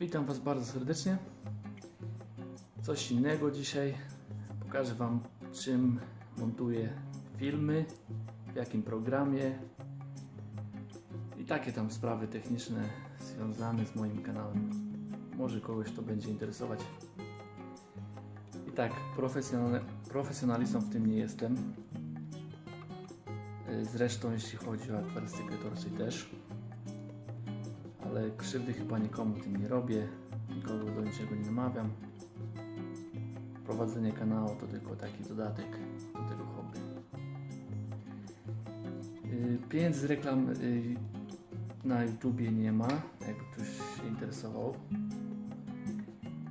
Witam Was bardzo serdecznie. Coś innego dzisiaj. Pokażę Wam, czym montuję filmy, w jakim programie i takie tam sprawy techniczne związane z moim kanałem. Może kogoś to będzie interesować. I tak, profesjonal, profesjonalistą w tym nie jestem. Zresztą, jeśli chodzi o akwarystykę, to też ale krzywdy chyba nikomu tym nie robię, nikogo do niczego nie namawiam. Prowadzenie kanału to tylko taki dodatek do tego hobby. Yy, Pieniędzy z reklam yy, na YouTubie nie ma, jakby ktoś się interesował.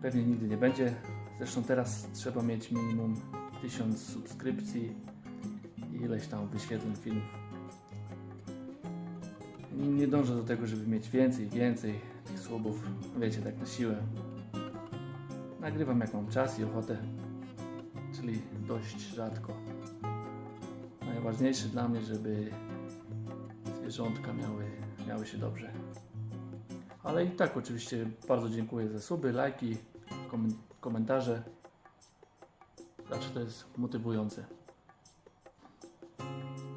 Pewnie nigdy nie będzie. Zresztą teraz trzeba mieć minimum 1000 subskrypcji i ileś tam wyświetleń filmów. Nie, dążę do tego, żeby mieć więcej, więcej tych słobów, wiecie, tak na siłę. Nagrywam jak mam czas i ochotę, czyli dość rzadko. Najważniejsze dla mnie, żeby zwierzątka miały, miały się dobrze. Ale i tak oczywiście bardzo dziękuję za suby, lajki, komen- komentarze. Zawsze to jest motywujące.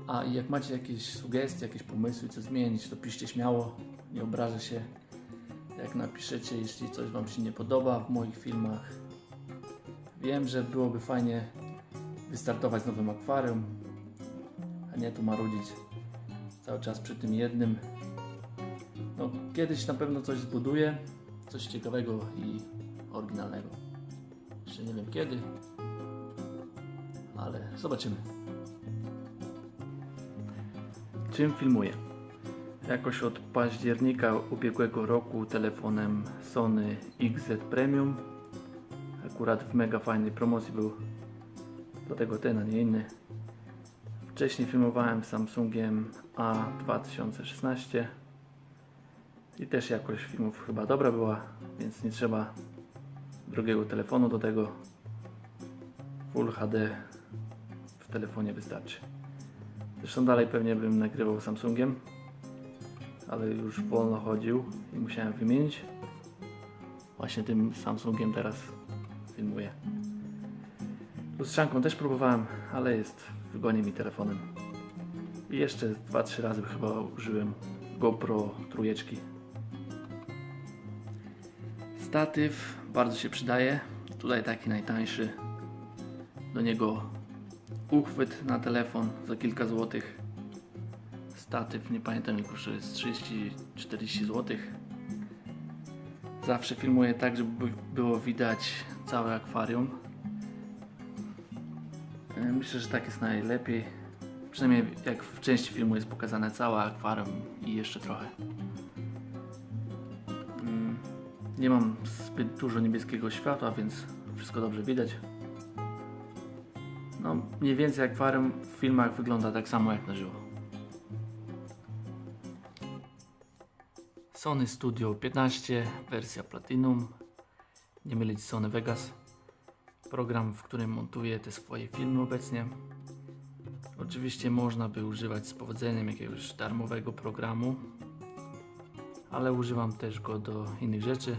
A i jak macie jakieś sugestie, jakieś pomysły, co zmienić, to piszcie śmiało, nie obrażę się. Jak napiszecie, jeśli coś Wam się nie podoba w moich filmach. Wiem, że byłoby fajnie wystartować z nowym akwarium, a nie tu marudzić cały czas przy tym jednym. No, kiedyś na pewno coś zbuduję, coś ciekawego i oryginalnego. Jeszcze nie wiem kiedy, ale zobaczymy. Czym filmuję? Jakoś od października ubiegłego roku telefonem Sony XZ Premium. Akurat w mega fajnej promocji był. Dlatego ten, a nie inny. Wcześniej filmowałem Samsungiem A2016 i też jakość filmów chyba dobra była, więc nie trzeba drugiego telefonu do tego. Full HD w telefonie wystarczy. Zresztą dalej pewnie bym nagrywał Samsungiem, ale już wolno chodził i musiałem wymienić. Właśnie tym Samsungiem teraz filmuję. Lustrzanką też próbowałem, ale jest wygodnie mi telefonem. I jeszcze 2-3 razy chyba użyłem GoPro trójeczki. Statyw bardzo się przydaje. Tutaj taki najtańszy. Do niego uchwyt na telefon za kilka złotych. Statyw, nie pamiętam ile kosztuje, jest 30-40 złotych. Zawsze filmuję tak, żeby było widać całe akwarium. E, Myślę, że tak jest najlepiej. Przynajmniej jak w części filmu jest pokazane całe akwarium i jeszcze trochę. Mm, Nie mam zbyt dużo niebieskiego światła, więc wszystko dobrze widać. No, mniej więcej akwarium w filmach wygląda tak samo jak na żywo. Sony Studio 15, wersja Platinum. Nie mylić Sony Vegas. Program, w którym montuję te swoje filmy obecnie. Oczywiście można by używać z powodzeniem jakiegoś darmowego programu, ale używam też go do innych rzeczy.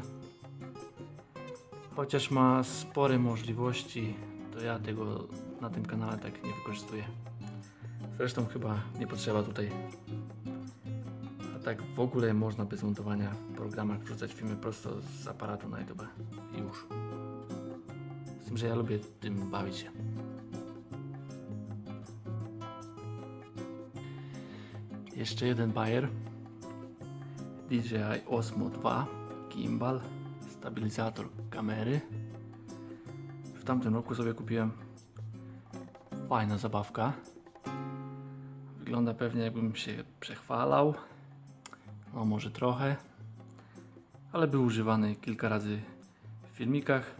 Chociaż ma spore możliwości, to ja tego na tym kanale tak nie wykorzystuję. Zresztą chyba nie potrzeba tutaj. A tak w ogóle można bez montowania w programach wrzucać filmy prosto z aparatu na YouTube i już. Z tym, że ja lubię tym bawić się. Jeszcze jeden bajer. DJI Osmo 2 gimbal, stabilizator kamery. W tamtym roku sobie kupiłem fajna zabawka. Wygląda pewnie jakbym się przechwalał. No może trochę. Ale był używany kilka razy w filmikach.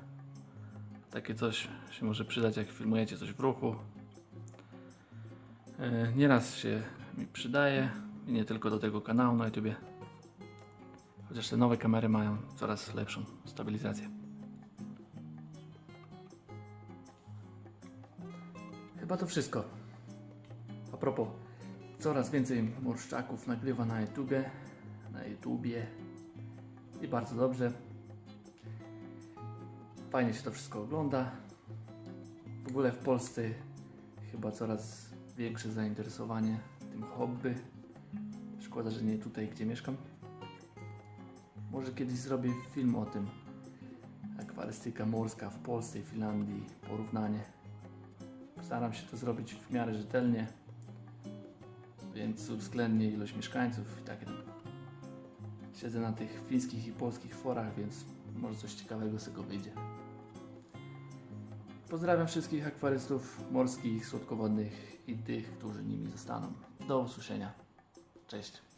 Takie coś się może przydać jak filmujecie coś w ruchu. E, Nieraz się mi przydaje i nie tylko do tego kanału na YouTubie. Chociaż te nowe kamery mają coraz lepszą stabilizację. Chyba to wszystko. A propos, coraz więcej morszczaków nagrywa na YouTubie, na YouTubie i bardzo dobrze. Fajnie się to wszystko ogląda. W ogóle w Polsce chyba coraz większe zainteresowanie tym hobby. Szkoda, że nie tutaj, gdzie mieszkam. Może kiedyś zrobię film o tym. Akwarystyka morska w Polsce i Finlandii, porównanie. Staram się to zrobić w miarę rzetelnie, więc uwzględnię ilość mieszkańców i takie tam. Siedzę na tych fińskich i polskich forach, więc może coś ciekawego z tego wyjdzie. Pozdrawiam wszystkich akwarystów morskich, słodkowodnych i tych, którzy nimi zostaną. Do usłyszenia. Cześć.